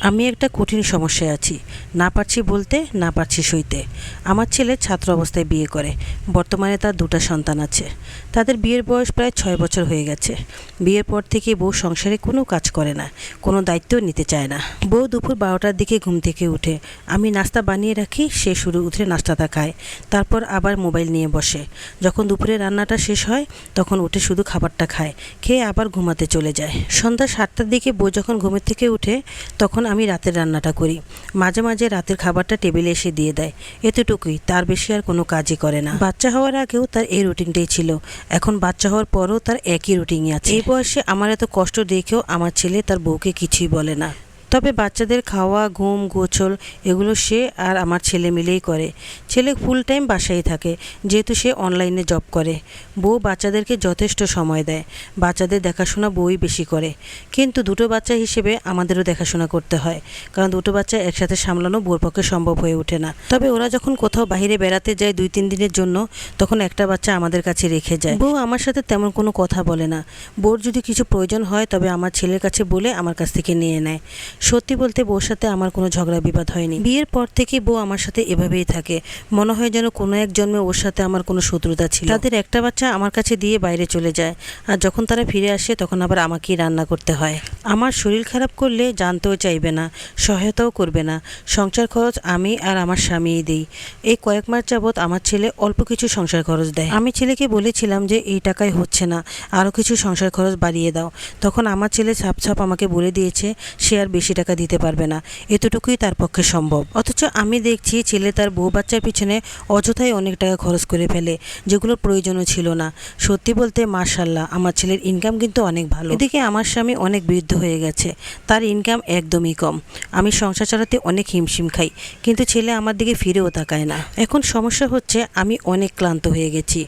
আমি একটা কঠিন সমস্যায় আছি। না পারছি বলতে, না পারছি সইতে। আমার ছেলে ছাত্র অবস্থায় বিয়ে করে। বর্তমানে তার দুটো সন্তান আছে। তাদের বিয়ের বয়স প্রায় ছয় বছর হয়ে গেছে। বিয়ের পর থেকে বউ সংসারে কোনো কাজ করে না, কোনো দায়িত্বও নিতে চায় না। বউ দুপুর বারোটার দিকে ঘুম থেকে উঠে। আমি নাস্তা বানিয়ে রাখি, সে শুরু উঠে নাস্তাটা খায়। তারপর আবার মোবাইল নিয়ে বসে। যখন দুপুরে রান্নাটা শেষ হয়, তখন উঠে শুধু খাবারটা খায়। খেয়ে আবার ঘুমাতে চলে যায়। সন্ধ্যা সাতটার দিকে বউ যখন ঘুমের থেকে উঠে, তখন আমি রাতের রান্নাটা করি। মাঝে মাঝে রাতের খাবারটা টেবিলে এসে দিয়ে দেয়। এতটুকুই, তার বেশি আর কোনো কাজই করে না। বাচ্চা হওয়ার আগেও তার এই রুটিনটাই ছিল। এখন বাচ্চা হওয়ার পরও তার একই রুটিনই আছে। এই বয়সে আমার এত কষ্ট দেখেও আমার ছেলে তার বউকে কিছুই বলে না। তবে বাচ্চাদের খাওয়া, ঘুম, গোছল এগুলো সে আর আমার ছেলে মিলেই করে। ছেলে ফুল টাইম বাসায় থাকে, যেহেতু সে অনলাইনে জব করে। বউ বাচ্চাদেরকে যথেষ্ট সময় দেয়, বাচ্চাদের দেখাশোনা বউই বেশি করে। কিন্তু দুটো বাচ্চা হিসেবে আমাদেরও দেখাশোনা করতে হয়, কারণ দুটো বাচ্চা একসাথে সামলানো বউর পক্ষে সম্ভব হয়ে ওঠে না। তবে ওরা যখন কোথাও বাইরে বেড়াতে যায় দুই তিন দিনের জন্য, তখন একটা বাচ্চা আমাদের কাছে রেখে যায়। বউ আমার সাথে তেমন কোনো কথা বলে না। বউর যদি কিছু প্রয়োজন হয়, তবে আমার ছেলের কাছে বলে আমার কাছ থেকে নিয়ে নেয়। সত্যি বলতে বউর সাথে আমার কোনো ঝগড়া বিবাদ হয়নি। বিয়ের পর থেকে বউ আমার সাথে এভাবেই থাকে। মনে হয় যেন কোনো এক জন্মে ওর সাথে আমার কোনো শত্রুতা ছিল। তাদের একটা বাচ্চা আমার কাছে দিয়ে বাইরে চলে যায়। আর যখন তারা ফিরে আসে, তখন আবার আমাকেই রান্না করতে হয়। আমার শরীর খারাপ করলে জানতেও চাইবে না, সহায়তাও করবে না। সংসার খরচ আমি আর আমার স্বামীই দিই। এই কয়েক মাস যাবৎ আমার ছেলে অল্প কিছু সংসার খরচ দেয়। আমি ছেলেকে বলেছিলাম যে এই টাকায় হচ্ছে না, আরও কিছু সংসার খরচ বাড়িয়ে দাও। তখন আমার ছেলে ছাপ ছাপ আমাকে বলে দিয়েছে, সে আর বেশি টাকা দিতে পারবে না। এতটুকুই তার পক্ষে সম্ভব। অথচ আমি দেখছি ছেলে তার বউ বাচ্চার পিছনে অযথাই অনেক টাকা খরচ করে ফেলে যেগুলোর প্রয়োজনও ছিল না। সত্যি বলতে মার্শাল্লাহ আমার ছেলের ইনকাম কিন্তু অনেক ভালো। এদিকে আমার স্বামী অনেক বৃদ্ধ হয়ে গেছে। তার ইনকাম একদমই কম। আমি সংসার চালাতে অনেক হিমশিম খাই, কিন্তু ছেলে আমার দিকে ফিরেও তাকায় না। এখন সমস্যা হচ্ছে আমি অনেক ক্লান্ত হয়ে গেছি।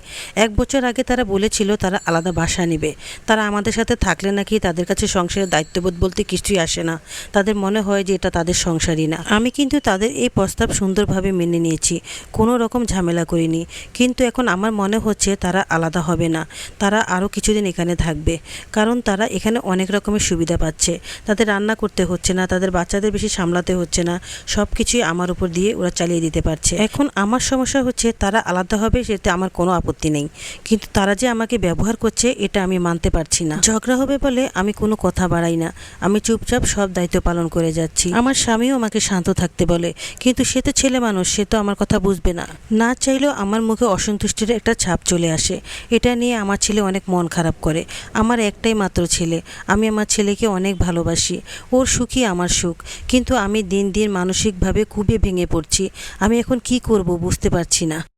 এক বছর আগে তারা বলেছিল তারা আলাদা বাসা নেবে। তারা আমাদের সাথে থাকলে নাকি তাদের কাছে সংসারের দায়িত্ববোধ বলতে কিছুই আসে না। তাদের মনে হয় যে এটা তাদের সংসারই না। আমি কিন্তু তাদের এই প্রস্তাব সুন্দরভাবে মেনে নিয়েছি, কোনো রকম ঝামেলা করিনি। কিন্তু এখন আমার মনে হচ্ছে তারা আলাদা হবে না। তারা আরও কিছুদিন এখানে থাকবে। কারণ তারা এখানে অনেক রকমের সুবিধা পাচ্ছে। তাদের রান্না করতে হচ্ছে না, তাদের বাচ্চাদের বেশি সামলাতে হচ্ছে না সব কিছুই আমার উপর দিয়ে ওরা চালিয়ে দিতে পারছে। এখন আমার সমস্যা হচ্ছে তারা আলাদা হবে সেতে আমার কোনো আপত্তি নেই। কিন্তু তারা যে আমাকে ব্যবহার করছে এটা আমি মানতে পারছি না। ঝগড়া হবে বলে আমি কোনো কথা বাড়াই না। আমি চুপচাপ সব দায়িত্ব পালন করে যাচ্ছি। আমার স্বামীও আমাকে শান্ত থাকতে বলে, কিন্তু সে তো ছেলে মানুষ, সে তো আমার কথা বুঝবে না। না চাইলেও আমার মুখে অসন্তুষ্টির একটা ছাপ চলে আসে। এটা নিয়ে আমার ছেলে অনেক মন খারাপ করে। আমার একটাই মাত্র ছেলে। আমি আমার ছেলেকে অনেক ভালোবাসি। ওর সুখই আমার সুখ। কিন্তু আমি দিন দিন মানসিকভাবে খুবই ভেঙে পড়ছি। আমি এখন কি করব বুঝতে পারছি না।